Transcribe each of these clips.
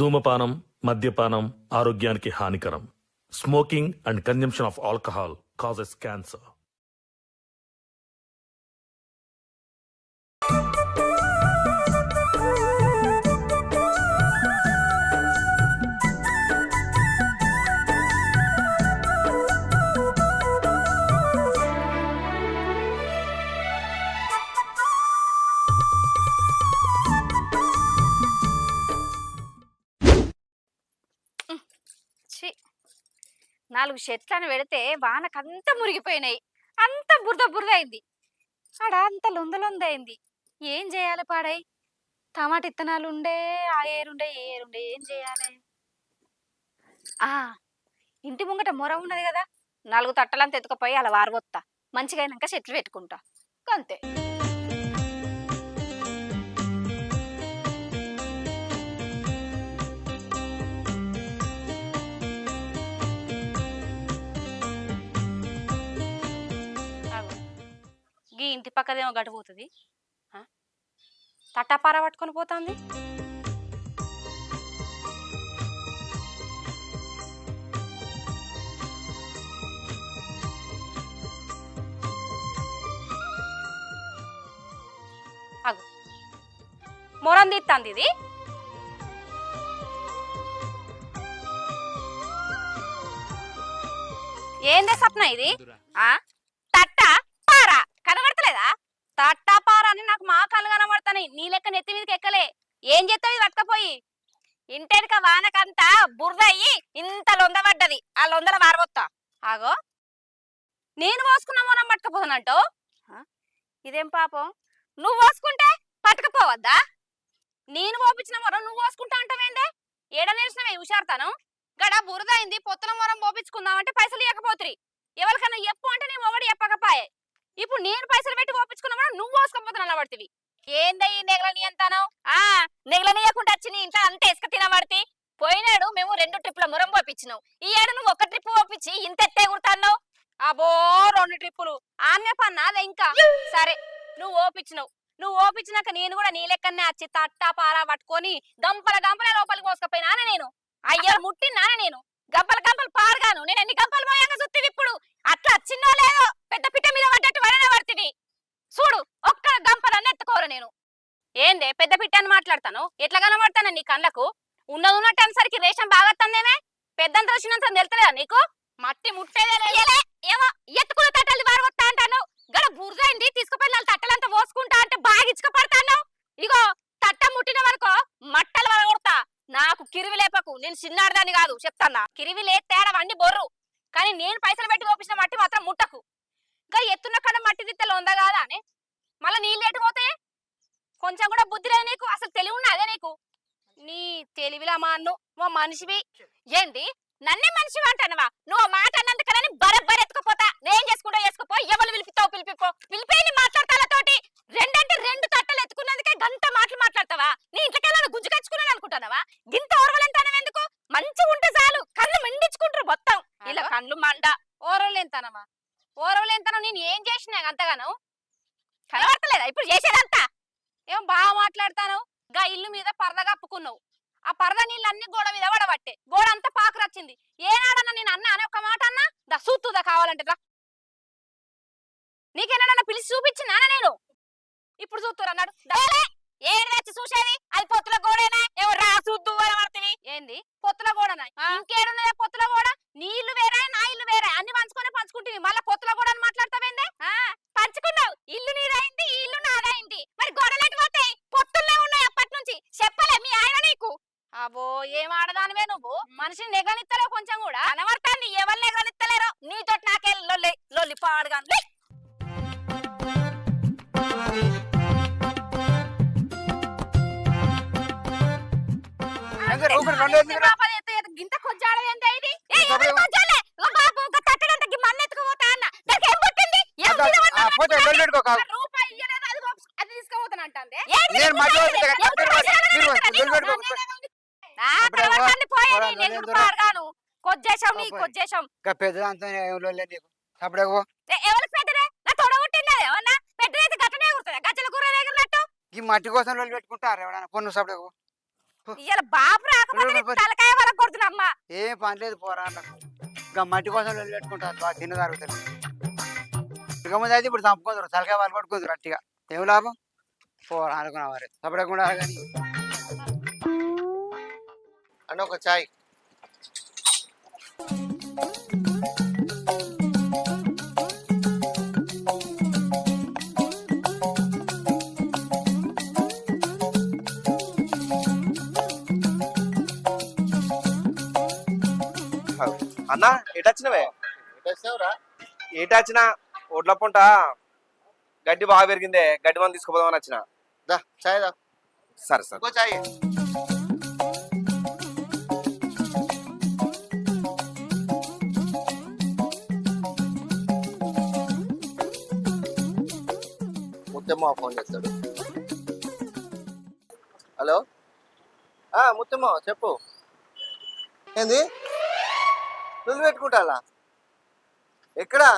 ధూమపానం మద్యపానం ఆరోగ్యానికి హానికరం. Smoking and consumption of alcohol causes cancer నాలుగు చెట్లను పెడితే వానకంతా మురిగిపోయినాయి. అంత బురద బురద అయింది ఆడ అంత లొందలొందైంది ఏం చేయాలి పాడై? టమాట ఇత్తనాలు ఉండే ఆ ఏరుండే ఏరుండే ఏం చేయాలి? ఆ ఇంటి ముంగట మొర ఉన్నది కదా నాలుగు తట్టలంతా ఎత్తుకుపోయి అలా వారబోత్తా మంచిగా అయినాక చెట్లు పెట్టుకుంటా. అంతే పక్కదేమో గడిపోతుంది. తట్టాపార పట్టుకొని పోతుంది. అగు. మొరం ఇది. ఏందే సప్న ఇది? ఆ? కనబడతలేదా? తట్ట అని నాకు మా కళ్ళు కనబడతాయి నీ లెక్క నెత్తి మీదకి ఎక్కలే. ఏం చేస్తావు ఇది పట్టకపోయి ఇంటెనక వానకంతా బురద అయ్యి ఇంత లొందబడ్డది ఆ లొందల వారబోత్తా ఆగో. నేను పోసుకున్న మొనం పట్టుకపోతున్నట్టు ఇదేం పాపం? నువ్వు పోసుకుంటే పట్టుకపోవద్దా? నేను పోపించిన మొరం నువ్వు పోసుకుంటా అంటావేందే? ఏడ నేర్చినవే హుషారుతాను? గడ బురద అయింది పొత్తుల మొరం పోపించుకుందామంటే పైసలు ఇవ్వకపోతురి ఎవరికన్నా చెప్పు అంటే నీ మొగడు చెప్పకపాయే. ఇప్పుడు నేను పైసలు పెట్టి పోపించుకున్నా నువ్వు పోసుకోకపోతే నల్లబడితివి. ఏందే ఈ నెగలని అంతాను ఆ నెగలనీయకుండా వచ్చి నీ ఇంట్లో అంత ఇసుక తినబడితే. పోయినాడు మేము రెండు ట్రిప్పుల మురం పోపించినావు ఈ ఏడు నువ్వు ఒక ట్రిప్ పోపించి ఇంత ఎత్తే కుడతాన్నావు అబో రెండు ట్రిప్పులు. ఆన్య పన్నా అదే ఇంకా. సరే నువ్వు ఓపించినావు. నువ్వు ఓపించినాక నేను కూడా నీ లెక్కనే వచ్చి తట్టా పారా పట్టుకొని గంపల గంపల లోపలికి మోసుకపోయినానే నేను. అయ్యో ముట్టినానే నేను. గంపల గంపలు పాడగాను నేను ఎన్ని గంపలు పోయాక సుత్తివి ఇప్పుడు? అట్లా చిన్నో లేదో పెద్ద పిట్ట మీద పడ్డట్టు వడనే పడుతుంది. చూడు ఒక్క గంపలన్నీ ఎత్తుకోరు నేను. ఏందే పెద్ద పిట్ట అని మాట్లాడతాను? ఎట్లా కనబడతాను నీ కళ్ళకు? ఉన్నది ఉన్నట్టు అనేసరికి రేషం బాగా వస్తుందేమే పెద్దంత వచ్చినంత తెలుతలేదా నీకు? మట్టి ముట్టేదే ఏమో ఎత్తుకున్న తట్టలు వారవస్తా అంటాను గడ బురదైంది తీసుకుపోయిన తట్టలంతా పోసుకుంటా అంటే బాగా ఇచ్చుకపడతాను ఇగో తట్ట ముట్టిన వరకు మట్టలు వరగొడతా నాకు కిరివి లేపకు. నేను చిన్నాడదాన్ని కాదు చెప్తానా కిరివి లేస్తే ఆడ వండి బొర్రు. కానీ నేను పైసలు పెట్టి పోపించిన మట్టి మాత్రం ముట్టకు. ఇంకా ఎత్తున్న కడ మట్టి తిత్తలు ఉందా కాదా అని. మళ్ళీ నీళ్ళు ఎటు కొంచెం కూడా బుద్ధి లేదు నీకు. అసలు తెలివి ఉన్నదే నీకు? నీ తెలివిలా మా అన్ను మా మనిషివి. ఏంది? నన్నే మనిషివి అంటానవా? నువ్వు మాట అన్నందుకని బరబ్బర్ ఎత్తుకుపోతా. నేను చేసుకుంటా చేసుకుపో ఎవరు పిలిపిస్తావు పిలిపిపో. పిలిపేని మాట్లాడతాలతోటి రెండంటే రెండు తట్టలు ఎత్తుకున్నందుకే గంట మాటలు మాట్లాడతావా? నీ ఇంటికెళ్ళని గుజ్జు కచ్చుకున్నాను అనుకుంటానవా? గింత ఓర్వలంటానవ ఎందుకు? మంచిగా ఉంటే చాలు. కళ్ళు మండించుకుంటారు మొత్తం. ఇలా కళ్ళు మండ. ఓరవలేంతానమా ఓరవలేంతనం నేను ఏం చేసినా అంతగాను? కనబడతలేదా? ఇప్పుడు చేసేదంతా? ఏం బాగా మాట్లాడతాను గా ఇల్లు మీద పరద కప్పుకున్నావు. ఆ పరద నీళ్ళన్నీ గోడ మీద పడబట్టే. గోడ అంతా పాకురచ్చింది. ఏనాడన్నా నేను అన్నా అనే ఒక మాట అన్నా దా సూత్తుదా కావాలంటే రా నీకేనా పిలిచి చూపించినా నేను? ఇప్పుడు చూస్తురు అన్నాడు. "దేలే, ఏడు తెచ్చి చూసేది? అది పొత్తుల గోడేనా? ఏమో రా చూద్దు అని పడుతుంది. ఏంది? పొత్తుల గోడనా? ఇంకేడున్నదే పొత్తుల గోడ? నీ ఇల్లు వేరే నా ఇల్లు వేరే. అన్ని పంచుకొని పంచుకుంటుంది. మళ్ళీ పొత్తుల గోడ అని మాట్లాడతావేందే? ఆ, పంచుకున్నావు. ఇల్లు నీదైంది ఇల్లు నాదైంది. మరి గోడలెటు పోతాయి? పొత్తుల్లో ఉన్నాయి అప్పటి నుంచి చెప్పలే మీ ఆయన నీకు. అబో ఏం ఆడదానివే నువ్వు? మనిషిని నెగనిత్తలేవు కొంచెం కూడా. అనవర్తాన్ని ఎవరు నెగనిత్తలేరో? నీతో నాకే లొల్లి లొల్లి పాడుగాను. గింత ఇది? పుట్టింది? ఏం అదా- రూపాయి నీ నీకు ఎవరికి పెద్దదే? నా తొడ కొట్టిందా ఏమన్నా? పెద్దదైతే గట్టనే కుడుతుంది గజ్జల కూర ఈ మట్టి కోసం పెట్టుకుంటారు ఎవడన్నా? పొన్ను ఇవాళ తలకాయ వరకు కొడుతున్నా ఏం పని లేదు ఇంకా మట్టి కోసం పెట్టుకుంటారు. తిన్న తరుగుతారు ఇక ముందు అయితే ఇప్పుడు చంపుకుందరు. తలకాయ వాళ్ళు కొట్టుకుందరు అట్టిగా ఏం లాభం? పోరా అనుకున్నా మరి. సపడకుండా కానీ. అన్న ఒక చాయ్. అన్నా ఎటొచ్చినవే ఏటొచ్చినా? ఒడ్ల పొంట. గడ్డి బాగా పెరిగిందే. గడ్డి మంది తీసుకుపోదామని వచ్చిన. దా చాయ్ దా. సరే సరే. చాయ్. ముత్తమ్మ ఫోన్ చేస్తాడు. హలో? ఆ ముత్తమ్మ చెప్పు. ఏంది? నువ్వు పెట్టుకుంటాలా ఎక్కడా?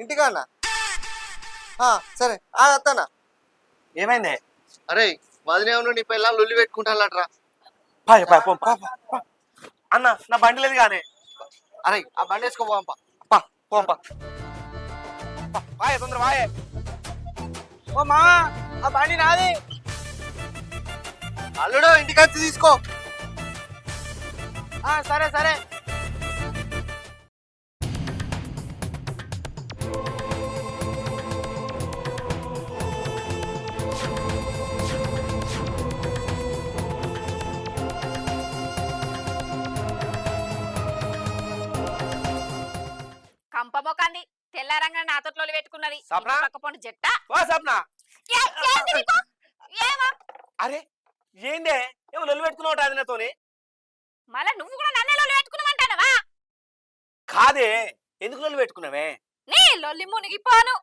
ఇంటికానా ఆ, సరే ఆ అత్తానా ఏమైంది? అరే వదిలే ఉండు నీ పిల్లలు లొల్లి పెట్టుకుంటానట్రా. అన్న నా బండి లేదు కానీ. అరే ఆ బండి వేసుకోపోంపా పా. పోంపా తొందర పాయే ఓ మా ఆ బండి నాది. అల్లుడు ఇంటికి వచ్చి తీసుకో. ఆ, సరే సరే. కంప మొకంది తెల్లారంగా నాతో పెట్టుకున్నది. సప్న? పక్కపోండి జట్ట? ఓ సప్న అరే ఏందే? ఏమో లొల్లి పెట్టుకున్నావు అది నాతోని. మళ్ళా నువ్వు కూడా నన్నే లొల్లి పెట్టుకున్నావంటానవా? కాదే ఎందుకు లొల్లి పెట్టుకున్నావే? నీ లొల్లి మునిగిపోను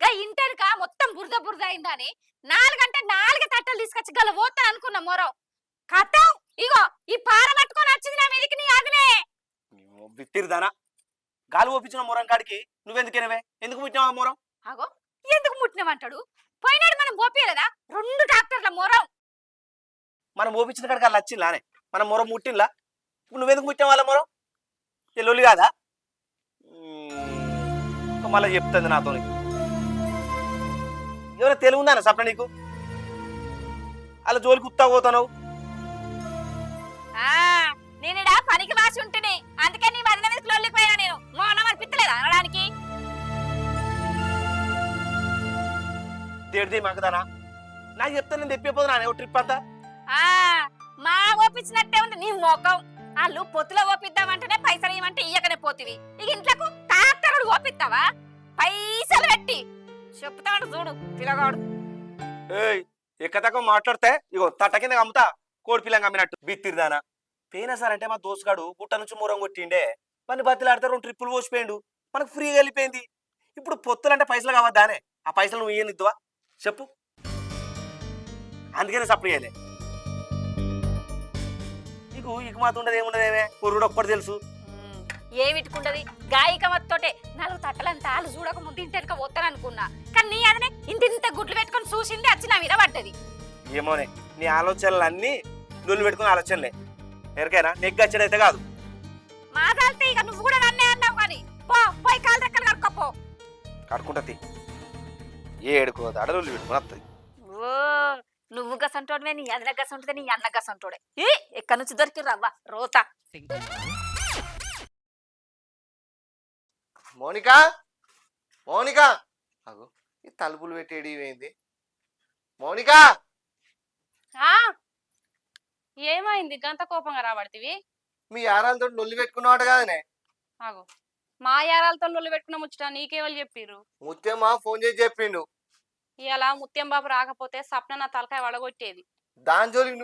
గా ఇంటర్క మొత్తం బురద బురద అయిందని నాలుగంటే నాలుగు తట్టలు తీసుకొచ్చి గల పోతాను అనుకున్నా మొరం. కథం? ఇగో ఈ పార పట్టుకొని వచ్చింది నా మీదకి నీ అదినే. బిత్తిరిదానా గాలి ఓపించిన మొరం కాడికి నువ్వెందుకేనవే? ఎందుకు పుట్టినావా మొరం? అగో ఎందుకు ముట్టినవంటాడు పోయినాడు మనం పోపియలేదా రెండు డాక్టర్ల మొరం. మనం ఓపించిన కాడికి వాళ్ళు వచ్చిందానే మనం మొరం ముట్టింలా ఇప్పుడు నువ్వెందుకు ముట్టిన వాళ్ళ మొరం? లొల్లి కాదా. మళ్ళీ చెప్తుంది నాతో ఎవరైనా తెలివి ఉందా సప్న నీకు? అలా జోలికి ఉత్తా పోతావు ఆ నేనిడా పనికి వాసి ఉంటుని. అందుకే నీ వదిన మీద లొల్లికి పోయినా నేను మౌనం అనిపించలేదా అనడానికి? దేడిది మాకుదానా నాకు చెప్తే నేను తెప్పిపోతున్నా ట్రిప్ అంతా. ఆ మా ఓపించినట్టే ఉంది నీ మోకం వాళ్ళు పొత్తులో ఓపిద్దామంటేనే పైసలు ఇవ్వమంటే ఇయ్యకనే పోతివి. ఇక ఇంట్లోకు టాక్టరుడు ఓపిస్తావా పైసలు పెట్టి. చెప్తాడు చూడు పిల్లగాడు ఏయ్ ఎక్కతక్క మాట్లాడితే ఇగో తట్ట కింద అమ్ముతా కోడి పిల్లంగా అమ్మినట్టు బిత్తిరిదానా పోయినా సార్ అంటే మా దోసుగాడు గుట్ట నుంచి మూరం కొట్టిండే. మన బతిలాడితే రెండు ట్రిప్పులు పోసిపోయిండు. మనకు ఫ్రీగా వెళ్ళిపోయింది. ఇప్పుడు పొత్తులు అంటే పైసలు కావద్దానే. ఆ పైసలు నువ్వు ఇయ్యనిద్దువా? చెప్పు. అందుకనే సప్లై చేయలే. నీకు ఇక మాత్రం ఉండదు ఏముండదేమే? పురుడు ఒక్కటి తెలుసు. ఉమ్, ఏమిటికుంటది గాయకమత్తోటే నాలుగు తట్టలంతా ఆలు చూడక ముందు ఇంటెనక పోతాను అనుకున్నా. కానీ నీ అదనే ఇంత ఇంత గుడ్లు పెట్టుకొని చూసింది వచ్చి నా మీద పడ్డది. ఏమోనే నీ ఆలోచనలన్నీ నువ్వు పెట్టుకున్న ఆలోచనలే. ఎవరికైనా నెగ్గచ్చడైతే కాదు. మాదాల్తే ఇక నువ్వు కూడా నన్నే అన్నావు కానీ పో పోయి కాలు రెక్కలు కడుక్కోపో. కడుకుంటది ఏడుకో అడలు పెట్టుకుని ఓ నువ్వు గసంటోడమే నీ అన్న గసంటుదే నీ అన్న గసంటోడే. ఏ ఎక్కడి నుంచి దొరికి రవ్వ రోత. మౌనిక? మౌనిక? అగో ఈ తలుపులు పెట్టేడి ఏంది మౌనిక? ఆ ఏమైంది? గంత కోపంగా రాబడితివి? మీ యారాలతో లొల్లి పెట్టుకున్నావాట కాదనే. ఆగు మా యారాలతో లొల్లి పెట్టుకున్న ముచ్చట నీకేవాళ్ళు చెప్పిర్రు? ముత్యమ్మ ఫోన్ చేసి చెప్పిండు. ఇలా ముత్యం బాబు రాకపోతే సప్న నా తలకాయ వడగొట్టేది. దాని జోలికి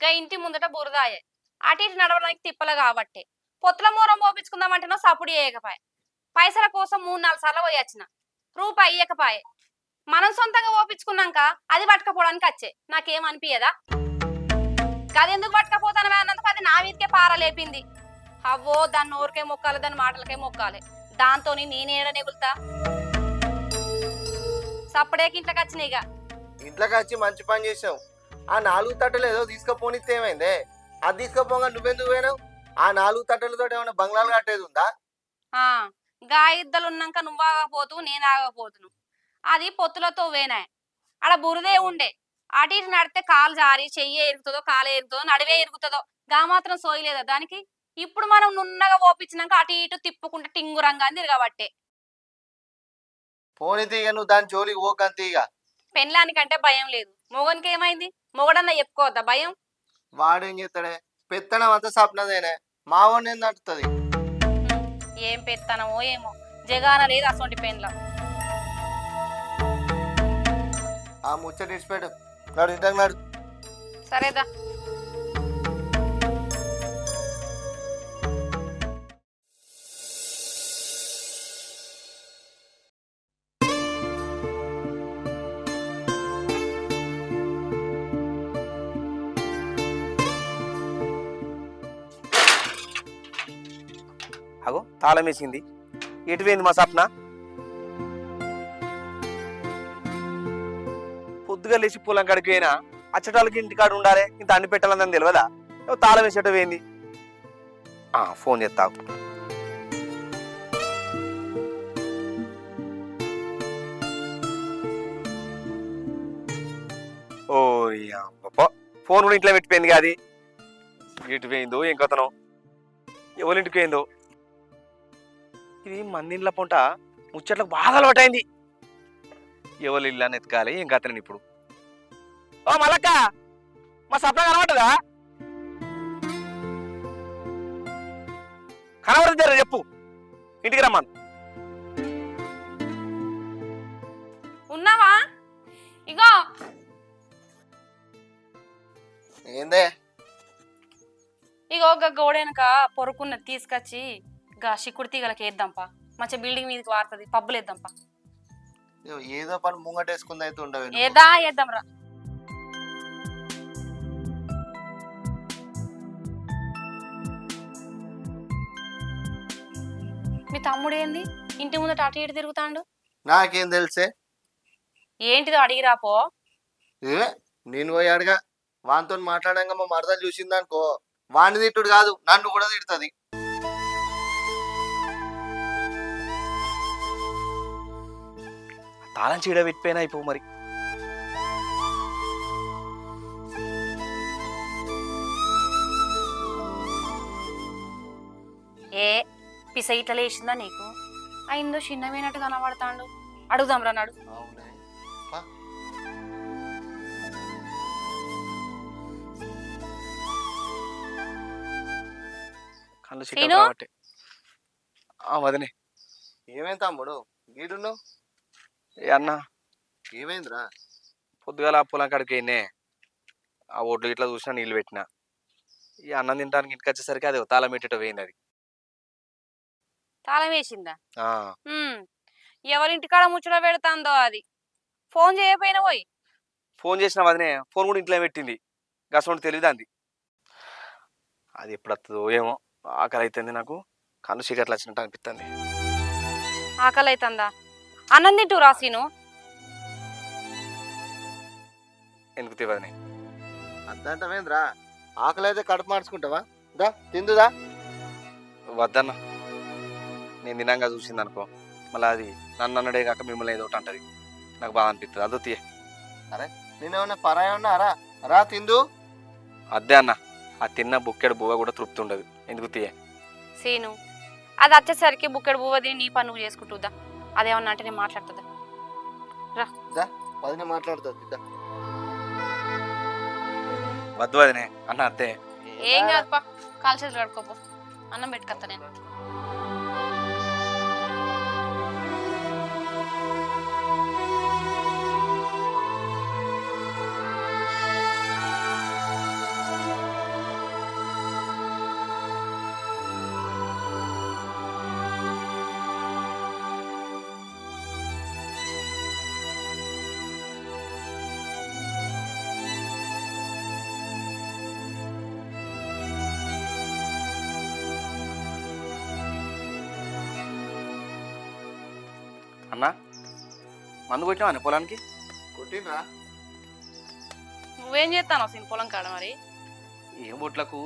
గా ఇంటి ముందట బురదాయే. అటు ఇటు నడవడానికి తిప్పలు కాబట్టే. పొత్తుల మూరం పోపించుకుందామంటేనో సప్పుడు చేయకపాయే పైసల కోసం మూడు నాలుగు సార్లు పోయి వచ్చిన. రూపాయి ఇయ్యకపాయే. మనం సొంతంగా ఓపించుకున్నాక అది పట్టుకపోవడానికి వచ్చే. నాకేం అనిపించదా అది ఎందుకు పట్టుకపోతాను అన్నందుకు అది నా మీదకే పార లేపింది. అవ్వో దాని నోరుకే మొక్కాలి దాని మాటలకే మొక్కాలి. దాంతో నేనేడ నెగులుతా? సప్పుడేకి ఇంట్లోకి వచ్చినాయిగా ఇంట్లోకి వచ్చి మంచి పని చేసావు. ఆ నాలుగు తట్టలు ఏదో తీసుకపోనిస్తే ఏమైందే? అది తీసుకుపోగా నువ్వెందుకు పోయినావు? ఆ నాలుగు తట్టలతో ఏమైనా బంగ్లాలు కట్టేది ఉందా? ఆ గా ఇద్దరు ఉన్నాక నువ్వు ఆగపోతూ నేను ఆగపోతును అది పొత్తులతో వేనాయ్ ఆడ బురదే ఉండే. అటు ఇటు నడితే కాలు జారి చెయ్యి ఎరుగుతుందో కాలు ఎరుగుతుందో నడివే ఎరుగుతుందో గా మాత్రం సోయలేదా దానికి? ఇప్పుడు మనం నున్నగా ఓపించినాక అటు ఇటు తిప్పుకుంటే టింగురంగా అని తిరగబట్టే. పోనీ తీగ నువ్వు దాని జోలికి పోకని తీగ. పెళ్ళానికంటే భయం లేదు. మొగనికి ఏమైంది మొగడన్నా చెప్పుకోవద్దా? భయం? వాడేం చేస్తాడే పెత్తనం అంతా సప్నదేనే. మా వాడిని ఏంది అంటుంది ఏం పెత్తనమో ఏమో. జగాన లేదు అసొంటి పెన్ల ఆ ముచ్చట ఇచ్చిపెట్టు నాడు ఇంతకు నాడు. సరేదా. అగో తాళమేసింది వేసింది. పోయింది మా సప్న పొద్దుగా లేచి పొలం కాడికి పోయినా అచ్చటాలకి ఇంటికాడ ఉండాలి ఇంత అన్ని పెట్టాలని తెలియదా ఏవో తాళం పోయింది. ఆ, ఫోన్ చేస్తావు ఓ ఫోన్ కూడా ఇంట్లో పెట్టిపోయింది కాదు. ఇటు పోయిందో ఏం కథనో? ఎవరింటికి పోయిందో? ఇది మందిండ్ల పొంట ముచ్చట్లకు బాగా అలవాటైంది. ఎవరి ఇల్లు అని ఎతకాలి? ఏం కథనని ఇప్పుడు? ఓ మలక్క మా సప్న కనబడదా కనబడుతుంది చెప్పు. ఇంటికి రమ్మను. ఉన్నావా? ఇగో. ఏందే? ఇగో ఒక గోడెనక పొరుకున్నది తీసుకొచ్చి గా చిక్కుడు తీగలకి వేద్దాంపా. మంచి బిల్డింగ్ మీదకి వారుతుంది పబ్బులు వేద్దాంపా. ఏదో ఏదో పని ముంగటేసుకుంది అయితే ఉండవు. ఏదా వేద్దాం రా. మీ తమ్ముడు ఏంది? ఇంటి ముందట అటు ఇటు తిరుగుతాండు? నాకేం తెలుసే? ఏంటిదో అడిగిరాపో ఏ నేను పోయి అడగా. వానితో మాట్లాడంగా మా మరదలు చూసిందనుకో వాడిని తిట్టుడు కాదు నన్ను కూడా తిడుతుంది. తాళం చీడ పెట్టిపోయినా అయిపో మరి. ఏ పిస ఇట్లా లేచిందా నీకు? అయిందో చిన్నమైనట్టు కనబడతాండు. అడుగుదాం రా నాడు. కళ్ళు? చిట్ట వదినే. ఏమైంది తమ్ముడు? గీడున్నావు? అన్న? ఏమైందిరా? పొద్దుగాల ఆ పొలం కాడికి పోయినే ఆ ఒడ్లు ఇట్లా చూసినా నీళ్ళు పెట్టిన. ఈ అన్నం తినడానికి ఇంటికి వచ్చేసరికి అది తాళం పెట్టేట పోయింది అది. తాళం వేసిందా? ఆ, ఎవరింటికాడ ముచ్చట పెడతాందో అది. ఫోన్ చేయకపోయినా పోయి. ఫోన్ చేసిన వదినే. ఫోన్ కూడా ఇంట్లో పెట్టింది. గసండి తెలియదు అంది అది ఎప్పుడు వస్తుందో ఏమో. ఆకలి అవుతుంది నాకు. కళ్ళు చీకట్లు వచ్చినట్టు అనిపిస్తుంది ఆకలి అవుతుందా అన్నం తింటూ రాసీను ఎందుకు తెలియదని అద్దంటమేంద్రా ఆకలి అయితే కడుపు మార్చుకుంటావా? దా తిందుదా వద్దన్న. నేను తినంగా చూసింది అనుకో మళ్ళీ అది నన్ను అన్నడే కాక మిమ్మల్ని ఏదో ఒకటి అంటది. నాకు బాగా అనిపిస్తుంది అదో తీయ. నేనేమన్నా పరాయి ఉన్నారా రా తిందు. అద్దే అన్న. ఆ తిన్న బుక్కెడు బువ్వ కూడా తృప్తి ఉండదు. ఎందుకు తీయ? సీను అది వచ్చేసరికి బుక్కెడు బువ్వ తిని నీ పని నువ్వు చేసుకుంటుందా అదేమన్నా అంటే నేను మాట్లాడుతుందా? వదిన మాట్లాడుతుంది దా. వద్దు వదినే అన్న అద్దే ఏం కాదుపా కాలు చేతులు కడుకోపో అన్నం పెట్టుకొస్తా నేను. మందు కొట్టినావా పొలానికి? కొట్టినరా నువ్వేం చేస్తాను సీన్ పొలం కాడ మరి? ఏం బొట్లకు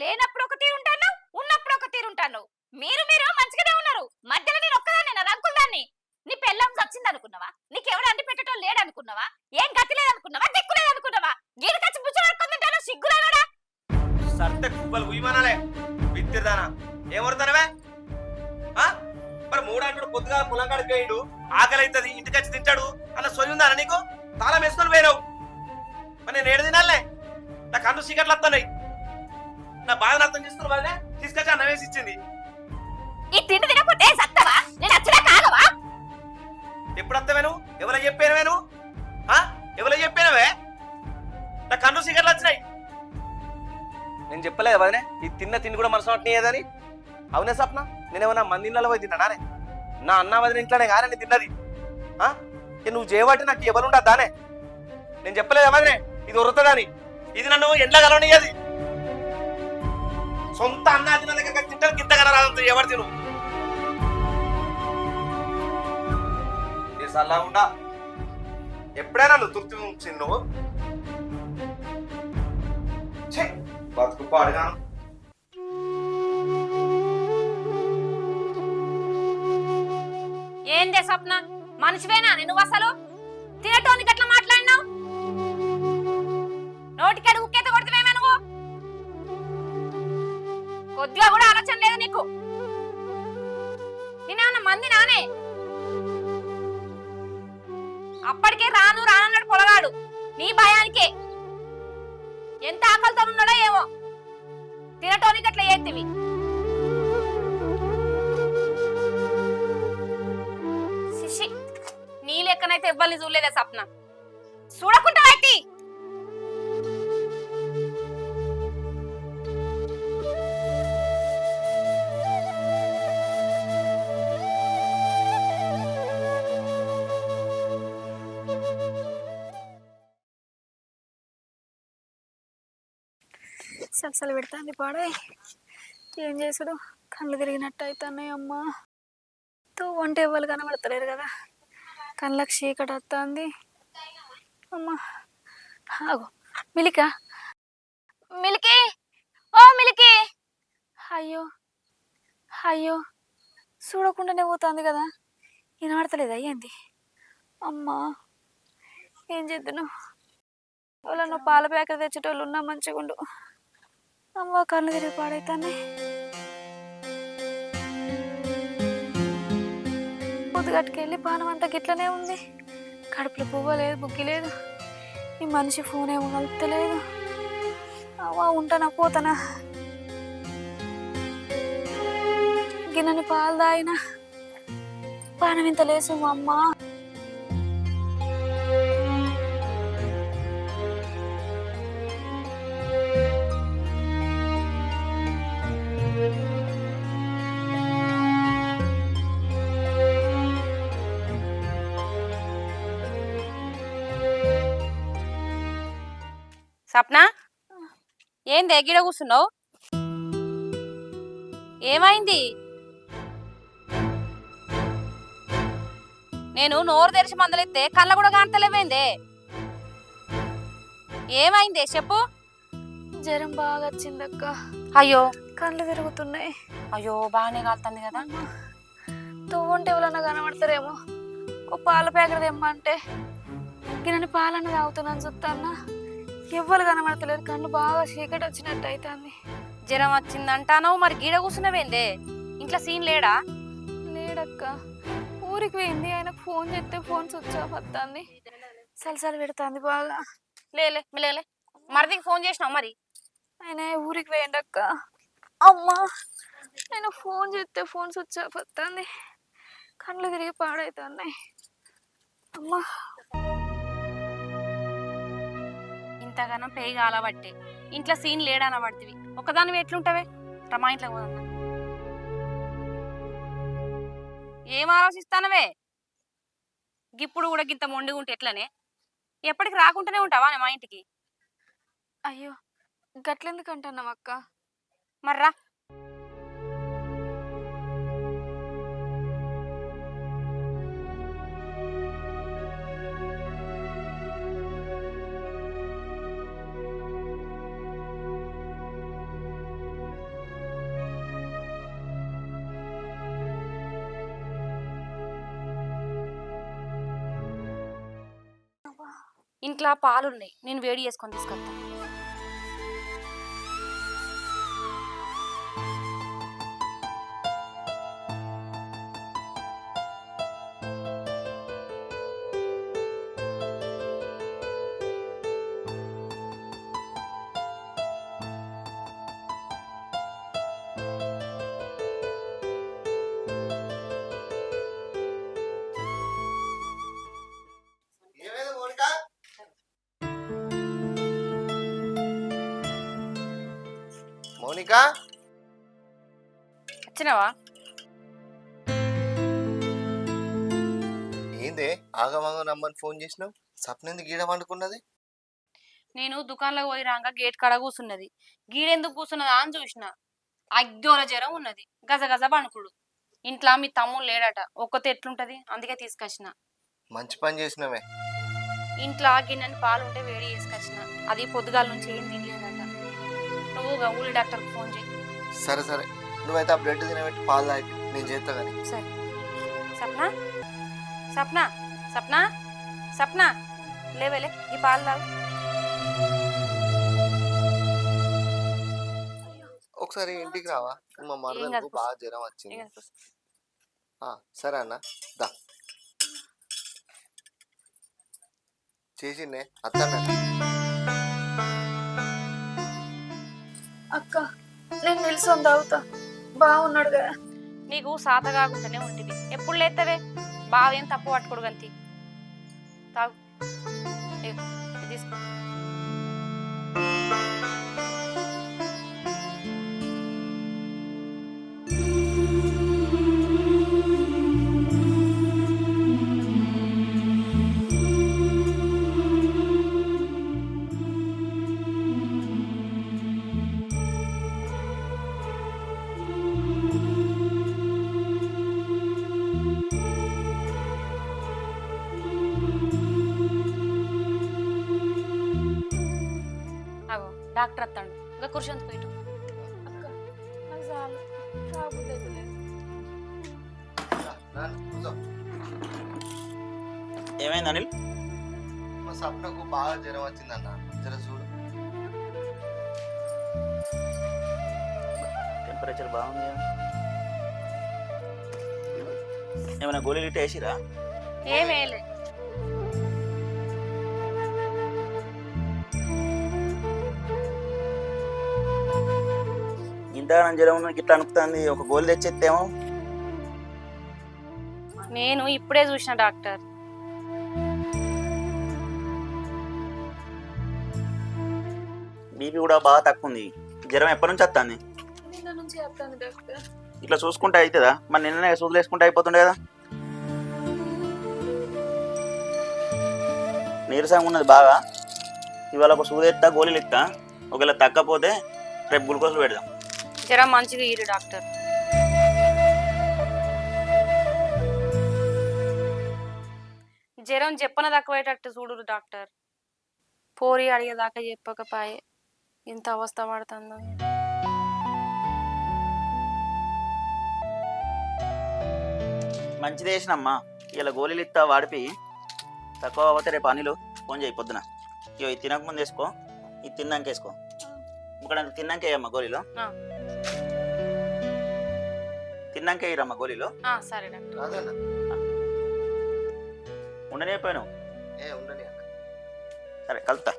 లేనప్పుడు ఒక తీరు ఉంటాను ఉన్నప్పుడు ఒక తీరు ఉంటాను. మీరు మీరు మంచిగానే ఉన్నారు. మధ్యలో నేను ఒక్కదాన్ని నా రంకులు దాన్ని. నీ పెళ్ళం చచ్చింది అనుకున్నావా? నీకెవడు అంటి పెట్టడం లేడు అనుకున్నావా ఏం గతి లేదనుకున్నావా? దిక్కు లేదనుకున్నావా? గీడకచ్చి కచ్చి బుచ్చుకుంటాను సిగ్గులేనోడా సర్తే కుప్పలు ఉయ్యమనాలే. బిత్తిర్దానా ఏమరుతానవే మరి మూడు అంటాడు పొద్దుగా పొలం కాడికి పోయిండు ఆకలి అవుతుంది ఇంటికి వచ్చి తింటాడు. లేదని? అవునే సప్న నేనేమన్నా మంది ఇళ్ళలో పోయి తిన్నానే నా అన్న వదిన ఇంట్లోనే కానీ నేను తిన్నది. ఆ? నువ్వు చేయబట్టి నాకు ఎవరు ఉండదు దానే? నేను చెప్పలేదు ఎవరినే ఇది ఉరుతుందని. ఇది నన్ను ఎండ్ల కలవనియది సొంత అన్న తిన్న దగ్గర తింటాను గింత కలరాదంతా ఎవరు తిను? అలా ఉండా? ఎప్పుడైనా నువ్వు తృప్తి ఉంచింది నువ్వు? బతుకు పాడుగాను. ఏందే స్వప్న? మనిషివేనా నువ్వు అసలు? తినటోనికి అట్లా మాట్లాడినావు? నోటికాడు ఉక్కేత కొడుతున్నావే నువ్వు? కొద్దిగా కూడా ఆలోచన లేదు నీకు. నేనేమన్నా మంది నానే? అప్పటికే రాను రానన్నాడు పొలగాడు. నీ భయానికే. ఎంత ఆకలితో ఉన్నాడో ఏమో. తినటోనికి అట్లా చేతివి నీ ఇవ్వాలని ఎవ్వరిని చూడలేదే సప్న? చూడకుండా అయితే సలసలు పెడుతుంది పాడే. ఏం చేసుడు? కళ్ళు తిరిగినట్టు అవుతున్నాయి అమ్మా తో వంట ఇవ్వాలి కనబడతలేరు కదా. కళ్ళకు చీకటి వస్తుంది అమ్మా ఆగో. మిలిక మిలికి ఓ మిలికి. అయ్యో అయ్యో చూడకుండానే పోతుంది కదా. వినబడతలేదా అయ్యింది అమ్మా ఏం చేద్దును? ఎవరన్నా పాల ప్యాకెట్ తెచ్చేటోళ్ళు ఉన్నా మంచిగుండు. అమ్మ కళ్ళు తిరిగి పాడైతానే పొద్దుగట్టుకెళ్ళి పానం అంతా గిట్లనే ఉంది. కడుపులో పువ్వు లేదు బుగ్గి లేదు. ఈ మనిషి ఫోన్ ఏమో కలుపుతలేదు అవ్వ ఉంటానా పోతానా? గిన్నెని పాలు తాగినా. పానం ఇంత లేసు మా అమ్మ. సప్న ఏంది గిడ కూర్చున్నావు? ఏమైంది? నేను నోరు తెరిచి మందలెత్తే కళ్ళ కూడా కాంతలేమైందే ఏమైందే చెప్పు? జ్వరం బాగా వచ్చిందక్క. అయ్యో. కళ్ళు తిరుగుతున్నాయి. అయ్యో బాగానే కాలుతుంది కదా. తవ్వుంటే ఎవరన్నా కనబడతారేమో. ఓ పాల ప్యాకెట్ తెమ్మంటే. గిన్నెని పాలన్న తాగుతున్నాను చూస్తాన్నా ఎవ్వరు కనబడతలేరు. కళ్ళు బాగా చీకటి వచ్చినట్టు అవుతుంది జ్వరం వచ్చిందంటానో మరి గీడ కూర్చున్నవేందే ఇంట్లో సీన్ లేడా? లేడక్క. ఊరికి పోయింది. ఆయనకు ఫోన్ చేస్తే ఫోన్ స్విచ్ ఆఫ్ వస్తుంది సలసలు పెడుతుంది బాగా. లేలే లేలే. మరిదికి ఫోన్ చేసినావు మరి? ఆయన ఊరికి పోయిండు అక్క అమ్మా! ఆయన ఫోన్ చేస్తే ఫోన్ స్విచ్ ఆఫ్ వస్తుంది కళ్ళు తిరిగి పాడవుతున్నాయి అమ్మా! ఇంతగానో పెయి కాలబట్టే ఇంట్లో సీన్ లేడనబడితివి. ఒకదానివి ఎట్లుంటావే? రమా ఇంట్లో పోదాం. ఏం ఆలోచిస్తానవే? గిప్పుడు కూడా గింత మొండిగా ఉంటే ఎట్లనే? ఎప్పటికి రాకుండానే ఉంటావా మా ఇంటికి? అయ్యో గట్లెందుకు అంటున్నావు అక్క మర్రా. ఇంట్లో పాలున్నాయి. నేను వేడి చేసుకొని తీసుకొస్తాను. మౌనిక వచ్చినావా? ఏందే ఆగమాగం రమ్మని ఫోన్ చేసినావు? సప్నంది గీడ వండుకున్నది నేను దుకాణంలో పోయి రాగా గేట్ కాడ కూర్చున్నది గీడెందుకు కూర్చున్నదా అని చూసిన. అగ్గోల జ్వరం ఉన్నది. గజ గజ పణుకుడు ఇంట్లో మీ తమ్ముడు లేడట. ఒక్కతే ఎట్లుంటది? అందుకే తీసుకొచ్చిన. మంచి పని చేసినవే. ఇంట్లో గిన్నెని పాలు ఉంటే వేడి చేసుకొచ్చిన. అది పొద్దుగాల నుంచి ఏం తినలేదట నువ్వు ఊళ్ళి డాక్టర్కి ఫోన్ చేయి. సరే సరే. నువ్వైతే ఆ బ్రెడ్ తినబెట్టి పాలు తాగి నేను చేస్తా కానీ సరే. సప్న? సప్న? సప్న? సప్న? లేవేలే ఈ పాలు తాగు. ఒకసారి ఇంటికి రావా? మా మరదలకు బాగా జ్వరం వచ్చింది. ఆ, సరే అన్న. దా. చేసిండే? అత్తన్న అక్క నేను నిల్సొని తాగుతా బాగున్నాడు కదా. నీకు సాత కాకుండానే ఉంటుంది ఎప్పుడు లేత్తవే? బావేం తప్పు పట్టుకోడు గంతి. తాగు. డాక్టర్ వస్తాడు ఇంకా తాగబుద్ధి అవుతలేదు. ఏమైంది అనిల్? మా సప్నకు బాగా జ్వరం వచ్చిందన్న. జర చూడు. టెంపరేచర్ బాగుంది. ఏమైనా గోళీలు ఇట్ట వేసిరా? ఏమేలే జ్వరం ఉన్న ఇట్లా అనుకుతుంది ఒక గోళీ తెచ్చేస్తేమో నేను ఇప్పుడే చూసిన డాక్టర్. బీపీ కూడా బాగా తక్కువ ఉంది జ్వరం ఎప్పటి నుంచి వస్తుంది నిన్న నుంచి వస్తాను డాక్టర్. ఇట్లా చూసుకుంటే అవుతుందా మరి నిన్ననే సూదులు వేసుకుంటే అయిపోతుండే కదా. నీరసంగా ఉన్నది బాగా. ఇవాళ ఒక సూది ఎత్తా గోళీలు ఇస్తా ఒకవేళ తగ్గపోతే రేపు గ్లూకోజ్ పెడదాం. జ్వరం మంచిగా ఇరు డాక్టర్. జ్వరం చెప్పన తక్కువేటట్టు చూడు డాక్టర్. పోరి అడిగేదాకా చెప్పకపోయే. ఇంత అవస్థ పడుతుందో. మంచిది వేసినమ్మా ఇలా గోళీలు ఇస్తా వాడిపి. తక్కువ అవ్వతే రేపు అనిలు ఫోన్ చేయి పొద్దున. ఇది తినక ముందు వేసుకో ఇది తిన్నాక వేసుకో. ఇక్కడ తిన్నాక వేయమ్మా గోళీలో. తిన్నాక వేయరమ్మా గోళీలో? ఆ, సరే డాక్టర్. ఉండనే పోయాను ఏ ఉండని సరే కలుతా.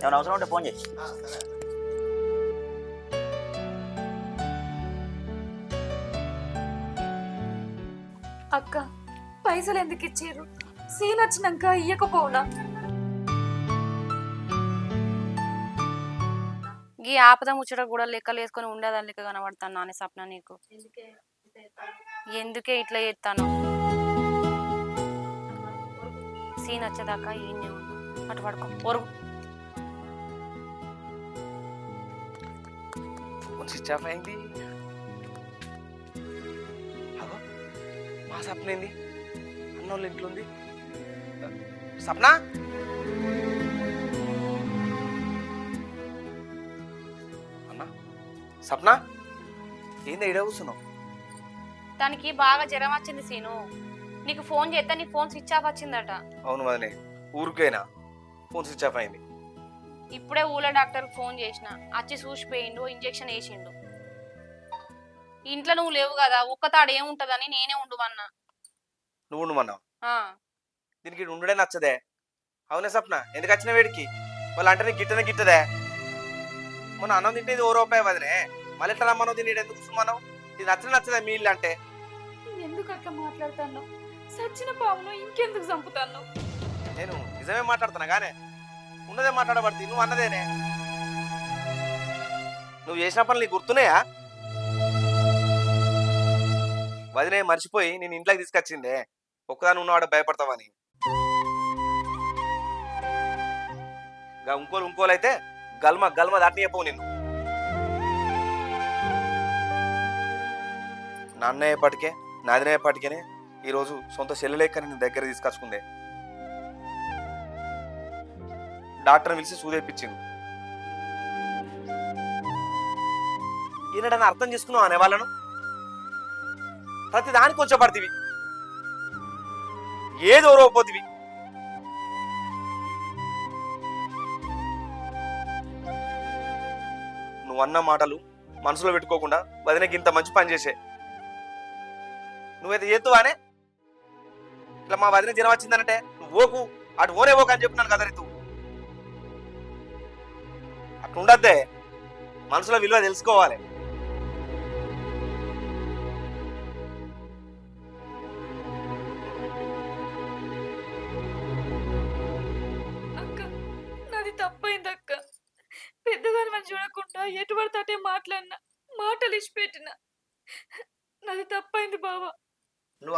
ఏమైనా అవసరం ఉంటే ఫోన్ చేయి. అక్క. పైసలు ఎందుకు ఇచ్చారు? సీన్ వచ్చినాక ఇయ్యకపోవునా? గీ ఆపద ముచ్చట కూడా లెక్కలు వేసుకొని ఉండేదాని లెక్క కనబడతాను నానే సప్న నీకు. ఎందుకే ఇట్లా చేస్తాను? సీన్ వచ్చేదాకా ఏం ఉండు అటు పడుకో. ఒరుగు స్విచ్ ఆఫ్ అయింది మా సప్న ఏంది? అన్నోళ్ళ ఇంట్లో ఉంది. సప్న అన్న? సప్న ఏంది ఇడ కూర్చున్నావు? దానికి బాగా జ్వరం వచ్చింది సీను. నీకు ఫోన్ చేస్తే నీ ఫోన్ స్విచ్ ఆఫ్ వచ్చిందట. అవును మదనే ఊరికైనా? ఫోన్ స్విచ్ ఆఫ్ అయింది. ఇప్పుడే ఊళ్ళో డాక్టర్కి ఫోన్ చేసిన వచ్చి చూసిపోయిండు ఇంజెక్షన్ వేసిండు. ఇంట్లో నువ్వు లేవు కదా ఒక్కతాడు ఏముంటదని నేనే ఉండుమన్నా నువ్వు ఉండమన్నావు ఆ, దీనికి ఈడ ఉండడే నచ్చదే. అవునే సప్న ఎందుకు వచ్చిన వేడికి? వాళ్ళు అంటే నీకు గిట్టనే గిట్టదే. మొన్న అన్నం తింటే ఇది ఓ రూపాయి వదినే. మళ్ళీ ఎట్లా రమ్మను దీన్ని ఎందుకు కూర్చున్నావు? ఇది నచ్చనే నచ్చదే మీ ఇల్లు అంటే. ఎందుకు అట్లా మాట్లాడతాను సచ్చిన పామును ఇంకెందుకు చంపుతాను నేను నిజమే మాట్లాడుతున్నా గానే ఉన్నదే మాట్లాడబడుతుంది నువ్వు అన్నదేనే? నువ్వు చేసిన పనులు నీకు గుర్తున్నాయా? వదిలే మర్చిపోయి నేను ఇంట్లోకి తీసుకొచ్చిందే. ఒక్కదాని ఉన్నవాడు భయపడతావని. గా ఇంకోలు ఇంకోలు అయితే గల్మ గల్మ దాటిని చెప్పవు నిన్ను. నా ఎప్పటికే ఈరోజు సొంత చెల్లెలేక నేను దగ్గర తీసుకొచ్చుకుందే. డాక్టర్ పిలిచి సూదేపించింది ఈయనడని అర్థం చేసుకున్నావు అనే వాళ్ళను? ప్రతి దానికి కొంచెం పడుతుంది ఏదో రోపోతివి నువ్వు అన్న మాటలు మనసులో పెట్టుకోకుండా వదినకి ఇంత మంచి పని చేసే. నువ్వైతే చేతువానే ఇట్లా మా వదిన జ్వరం వచ్చిందనంటే నువ్వు ఓకు అటు ఓనే ఓకు అని చెప్పినాను కదా రీతు. అట్లుండద్దే. మనసులో విలువ తెలుసుకోవాలి.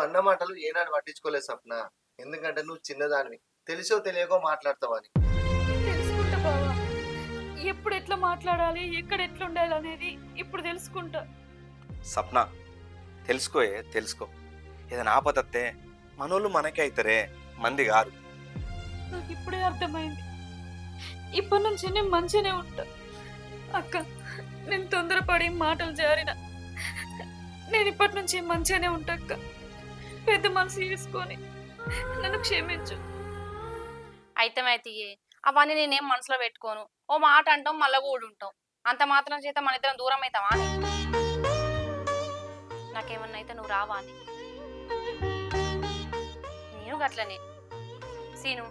అన్న మాటలు ఏనాడు పట్టించుకోలేదు సప్న ఎందుకంటే నువ్వు చిన్నదానివి. తెలిసో తెలియకో మాట్లాడతావని తెలుసుకుంటా బావా. ఎప్పుడు ఎట్లా మాట్లాడాలి ఎక్కడ ఎట్లా ఉండాలి అనేది ఇప్పుడు తెలుసుకుంటా. సప్న తెలుసుకోయే తెలుసుకో. ఏదైనా ఆపదత్తే మనోళ్ళు మనకే అవుతారే మంది కాదు. నాకు ఇప్పుడే అర్థమైంది. ఇప్పటి నుంచి నేను మంచిగానే ఉంటా. అక్క నేను తొందరపడి మాటలు జారిన. నేను ఇప్పటి నుంచి మంచిగానే ఉంటా అక్క. పెద్ద మనసు తీసుకొని నన్ను క్షమించు. అయితే అవన్నీ నేనేం మనసులో పెట్టుకోను. ఓ మాట అంటాం మళ్ళా కూడా ఉంటాం. అంత మాత్రం చేత మన ఇద్దరం దూరం అవుతావా అని. నాకేమన్నా అయితే నువ్వు రావా అని. నేను గట్లనే. సీను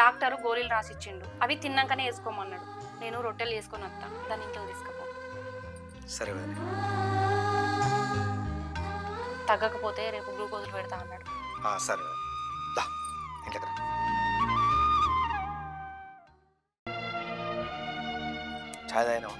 డాక్టర్ గోళీలు రాసిచ్చిండు. అవి తిన్నాకనే వేసుకోమన్నాడు. నేను రొట్టెలు వేసుకొని వస్తా దాని ఇంట్లో తీసుకపో. సరే తగ్గకపోతే రేపు గ్లూకోజులు పెడతా అన్నాడు. ఆ, సరే వదిన. దా ఇంట్లోకి రా. చాయ్ తాగినావా